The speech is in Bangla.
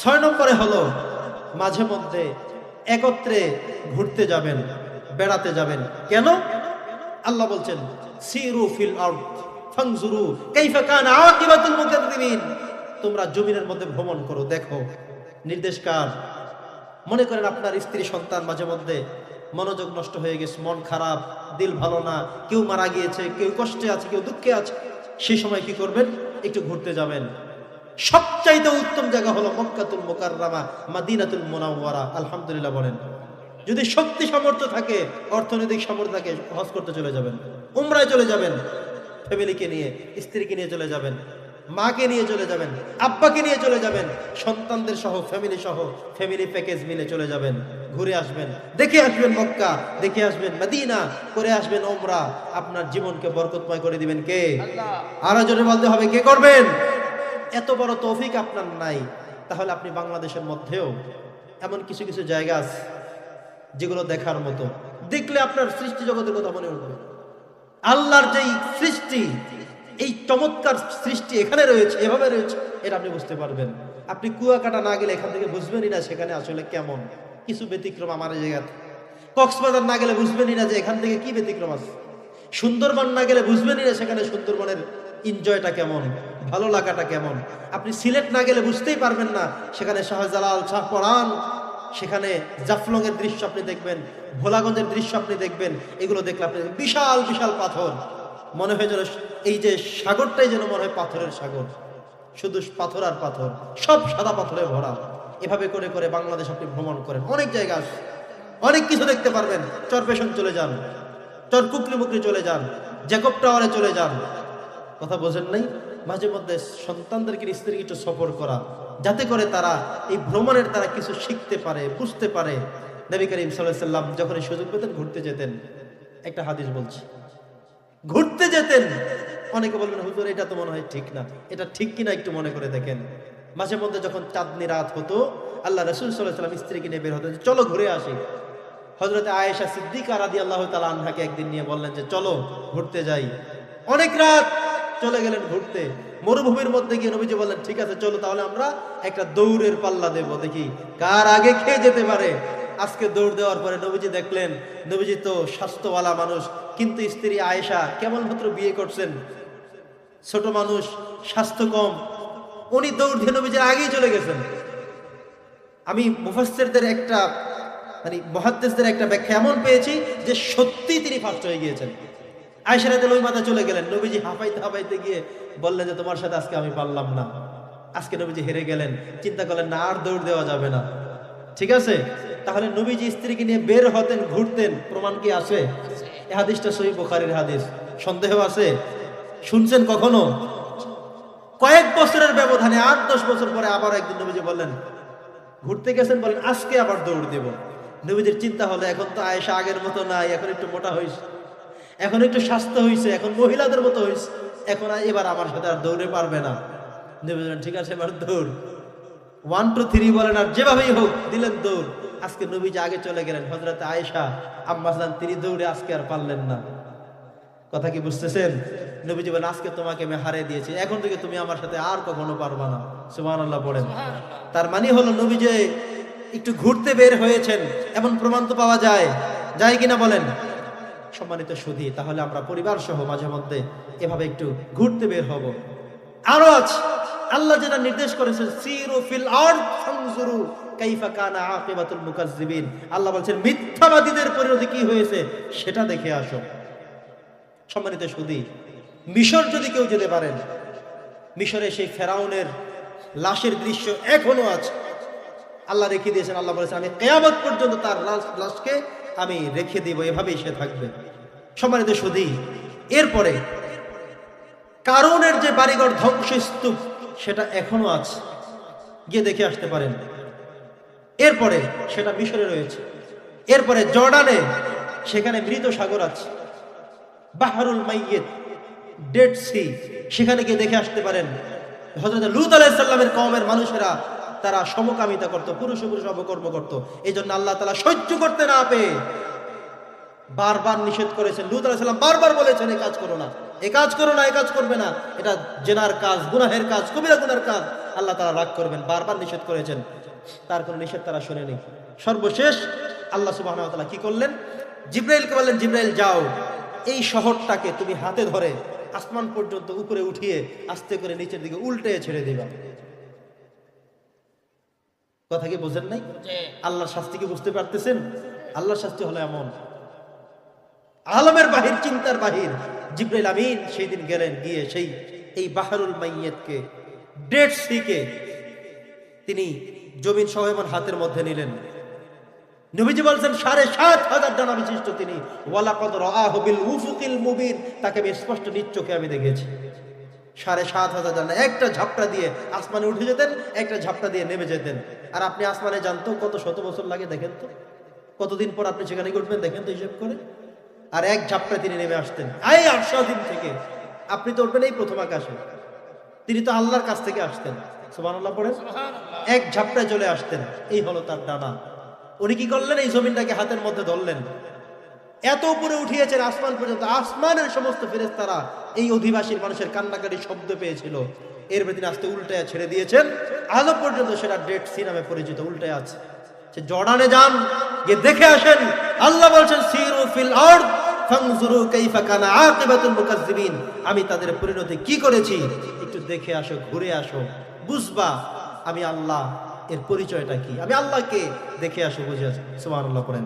ছয় নম্বরে হলো, মাঝে মধ্যে একত্রে ঘুরতে যাবেন, বেড়াতে যাবেন। কেন? আল্লাহ বলছেন, সিরু ফিল আউট ফাংজুরু কাইফা তোমরা জমিনের মধ্যে ভ্রমণ করো, দেখো। নির্দেশ কার? মনে করেন আপনার স্ত্রী, সন্তান মাঝে মধ্যে মনোযোগ নষ্ট হয়ে গেছে, মন খারাপ, দিল ভালো না, কেউ মারা গিয়েছে, কেউ কষ্টে আছে, কেউ দুঃখে আছে। সেই সময় কি করবেন? একটু ঘুরতে যাবেন। সবচাইতে উত্তম জায়গা হলো মক্কাতুল মোকাররামা মাদিনাতুল মোনাওয়ারা। আলহামদুলিল্লাহ বলেন। যদি শক্তি সামর্থ্য থাকে অর্থনৈতিক সামর্থ্য থাকে হজ করতে চলে যাবেন উমরায় চলে যাবেন ফ্যামিলিকে নিয়ে স্ত্রীকে নিয়ে চলে যাবেন মাকে নিয়ে চলে যাবেন আব্বাকে নিয়ে চলে যাবেন সন্তানদের সহ ফ্যামিলি সহ ফ্যামিলি প্যাকেজ মিলে চলে যাবেন ঘুরে আসবেন দেখে আসবেন মক্কা দেখে আসবেন মদিনা করে আসবেন ওমরা আপনার জীবনকে বরকতময় করে দিবেন কে? আরও জোরে বলতে হবে কে করবেন? এত বড় তৌফিক আপনার নাই, তাহলে আপনি বাংলাদেশের মধ্যেও এমন কিছু কিছু জায়গা আছে যেগুলো দেখার মতো। দেখলে আপনার সৃষ্টি জগতের কথা মনে উঠবে। আল্লাহর যেই সৃষ্টি, এই চমৎকার সৃষ্টি এখানে রয়েছে, এভাবে রয়েছে, এটা আপনি বুঝতে পারবেন। আপনি কুয়াকাটা না গেলে এখান থেকে বুঝবেনই না সেখানে আসলে কেমন, কিছু ব্যতিক্রম আমার জায়গাতে। কক্সবাজার না গেলে বুঝবেনই না যে এখান থেকে কি ব্যতিক্রম আছে। সুন্দরবন না গেলে বুঝবেনই না সেখানে সুন্দরবনের এনজয়টা কেমন। ভালো লাগাটা কেমন? আপনি সিলেট না গেলে বুঝতেই পারবেন না। সেখানে শাহজালাল শাহপরান সেখানে জাফলং এর দৃশ্য আপনি দেখবেন, ভোলাগঞ্জের দৃশ্য আপনি দেখবেন, এগুলো দেখলে আপনি বিশাল বিশাল পাথর। মনে হয় যেন এই যে সাগরটাই যেন মনে হয় পাথরের সাগর। শুধু পাথর আর পাথর, সব সাদা পাথরে ভরা। এভাবে করে করে বাংলাদেশ আপনি ভ্রমণ করেন। অনেক জায়গা অনেক কিছু দেখতে পারবেন। চরপেশন চলে যান। চর কুকরি মুকরি চলে যান। জ্যাকব টাওয়ারে চলে যান। কথা বোঝেন নাই? মাঝে মধ্যে সন্তানদেরকে স্ত্রীকে একটু সফর করা, যাতে করে তারা এই ভ্রমণের তারা কিছু শিখতে পারে, বুঝতে পারে। নবী করিম সাল্লাম যখন এই সুযোগ পেতেন, ঘুরতে যেতেন। একটা হাদিস বলছি। ঘুরতে যেতেন। অনেকে বলবেন, হুজুর, এটা তো মনে হয় ঠিক না। এটা ঠিক কিনা একটু মনে করে দেখেন। মাঝে মধ্যে যখন চাঁদনি রাত হতো, আল্লাহ রসুল সাল্লাহ সাল্লাম স্ত্রীকে নিয়ে বের হতো চলো ঘুরে আসি। হজরত আয়েশা সিদ্দিকা রাদি আল্লাহ তালা আনহাকে একদিন নিয়ে বললেন যে, চলো ঘুরতে যাই। অনেক রাত চলে গেলেন ঘুরতে। মরুভূমির মধ্যে গিয়ে নবীজি বললেন, ঠিক আছে, চলো তাহলে আমরা একটা দৌড়ের পাল্লা দেব, দেখি কার আগে খেয়ে যেতে পারে। আজকে দৌড় দেওয়ার পরে নবীজি দেখলেন, নবীজি তো স্বাস্থ্যওয়ালা মানুষ, কিন্তু স্ত্রী আয়েশা কেমন মাত্র বিয়ে করছেন। ছোট মানুষ, স্বাস্থ্য কম, উনি দৌড় দিয়ে নবীজির আগেই চলে গেছেন। আমি মুফাসসিরদের একটা মানে মহাদ্দেশদের একটা ব্যাখ্যা এমন পেয়েছি যে সত্যি তিনি ফার্স্ট হয়ে গিয়েছেন। আয়সারাতে ওই মাথা চলে গেলেন। নবীজি হাঁপাইতে হাঁপাইতে গিয়ে বললেন যে, তোমার সাথে আজকে আমি পারলাম না। আজকে নবীজি হেরে গেলেন। চিন্তা করলেন, না, আর দৌড় দেওয়া যাবে না। ঠিক আছে? তাহলে নবীজি স্ত্রীকে নিয়ে বের হতেন, ঘুরতেন। প্রমাণ কি আছে? এ হাদিসটা সহি বুখারীর হাদিস। সন্দেহ আছে? শুনছেন কখনো? কয়েক বছরের ব্যবধানে, আট, দশ বছর পরে আবার একদিন নবীজি বললেন, ঘুরতে গেছেন বলেন, আজকে আবার দৌড় দেব। নবীদের চিন্তা হলো, এখন তো আয়েশা আগের মতো নাই, এখন একটু মোটা হয়েছে এখন একটু স্বাস্থ্য হয়েছে এখন মহিলাদের মতো হয়েছে এখন এবার আমার সাথে আর দৌড়ে পারবে না। ঠিক আছে, এবার দৌড়। ওয়ান টু থ্রি বলেন, আর যেভাবেই হোক, দিলেন দৌড়। আজকে নবীজি আগে চলে গেলেন হজরত আয়েশা আম্মাজান তিনি দৌড়ে আজকে আর পারলেন না। কথা কি বুঝতেছেন? নবীজি বলেন, আজকে তোমাকে আমি হারিয়ে দিয়েছি। এখন থেকে তুমি আমার সাথে আর কখনো পারবা না। সুমান আল্লাহ পড়েন তার মানে হলো নবী যে একটু ঘুরতে বের হয়েছেন, এমন প্রমাণ তো পাওয়া যায়। যায় কিনা বলেন? সম্মানিত সুধী, তাহলে আমরা পরিবার সহ মাঝে মধ্যে এভাবে একটু ঘুরতে বের হব। আরও আছে। আল্লাহ যেটা নির্দেশ করেছেন, সিরু ফিল আরদ কাইফা কানা আকিবাতুল মুকাজ্জিবিন। আল্লাহ বলছেন, মিথ্যাবাদীদের পরিণতি কি হয়েছে সেটা দেখে আসো। সম্মানিত সুদী মিশর যদি কেউ যেতে পারেন, মিশরে সেই ফেরাউনের লাশের দৃশ্য এখনও আছে। আল্লাহ রেখে দিয়েছেন, আল্লাহ বলেছেন, আমি কেয়ামত পর্যন্ত তার লাশকে আমি রেখে দিব। এভাবেই সে থাকবে। সম্মানিত সুদী এরপরে কারণের যে বাড়িঘর ধ্বংসস্তূপ, সেটা এখনও আছে। গিয়ে দেখে আসতে পারেন। এরপরে সেটা মিশরে রয়েছে। এরপরে জর্ডানে সেখানে মৃত সাগর আছে। বাহারুল মাইয়েত, ডেড সি, সেখানে গিয়ে দেখে আসতে পারেন। হজরত লুত আলাইসাল্লামের কমের মানুষেরা তারা সমকামিতা করত, পুরুষ পুরুষ অবকর্ম করত। এই জন্য আল্লাহ তালা সহ্য করতে না পেয়ে বারবার নিষেধ করেছেন। লুত আলাইসাল্লাম বারবার বলেছেন এই কাজ করো না, এ কাজ করো না, এ কাজ করবে না। এটা জেনার কাজ, গুনাহের কাজ, কবিরা গুনার কাজ। আল্লাহ তারা রাগ করবেন, বারবার নিষেধ করেছেন। তার কোনো নিষেধ তারা শোনেনি। সর্বশেষ আল্লাহ সুবাহ কি করলেন? জিব্রাইলকে বললেন, জিব্রাইল, যাও। এই শহরটাকে তুমি হাতে ধরে আসমান পর্যন্ত উপরে উঠিয়ে আস্তে করে নিচের দিকে উল্টে ছেড়ে দিবা। কথা কি বোঝেন নাই? আল্লাহর শাস্তি কি বুঝতে পারতেছেন? আল্লাহর শাস্তি হলো এমন। আলমের বাহির চিন্তার বাহির। জিব্রাইল আমিন সেই দিন গেলেন গিয়ে সেই এই বাহারুল মাইয়েতকে ডেড সিকে তিনি জমিন সহ এমন হাতের মধ্যে নিলেন। নবীজি বলছেন সাড়ে সাত হাজার ডানা বিশিষ্ট তিনি। ওয়ালাকদ রাআহু বিল উফুকিল মুবিন। তাকে আমি স্পষ্ট নিজ চোখে আমি দেখেছি। সাড়ে সাত হাজার ডানা একটা ঝাপটা দিয়ে আসমানে উঠে যেতেন একটা ঝাপটা দিয়ে নেমে যেতেন। আর আপনি আসমানে জানতো কত শত বছর লাগে দেখেন তো। কতদিন পর আপনি সেখানে উঠবেন দেখেন তো হিসেব করে। আর এক ঝাপটা তিনি নেমে আসতেন। এই আটশো দিন থেকে আপনি তো উঠবেন এই প্রথম আকাশে। তিনি তো আল্লাহর কাছ থেকে আসতেন। সুবহানাল্লাহ পড়ে এক ঝাপটায় চলে আসতেন। এই হলো তার ডানা উনি কি করলেন? এই জমিনটাকে হাতের মধ্যে ধরলেন। এত উপরে উঠিয়েছেন আসমান পর্যন্ত। আসমানের সমস্ত ফেরেস্তারা এই অধিবাসীর মানুষের কান্নাকাটি শব্দ পেয়েছিল। এর তিনি আস্তে উল্টে ছেড়ে দিয়েছেন। আজও পর্যন্ত সেটা ডেট সি নামে পরিচিত উল্টে আছে। সে জর্ডানে যান, গিয়ে দেখে আসেন, আল্লাহ বলছেন, সিরু ফিল মুকাজ্জিবিন। আমি তাদের পরিণতি কি করেছি? একটু দেখে আসো, ঘুরে আসো। বুঝবা, আমি আল্লাহ, এর পরিচয়টা কি? আমি আল্লাহকে দেখে আসো, বুঝে আসো। সুবহানাল্লাহ করেন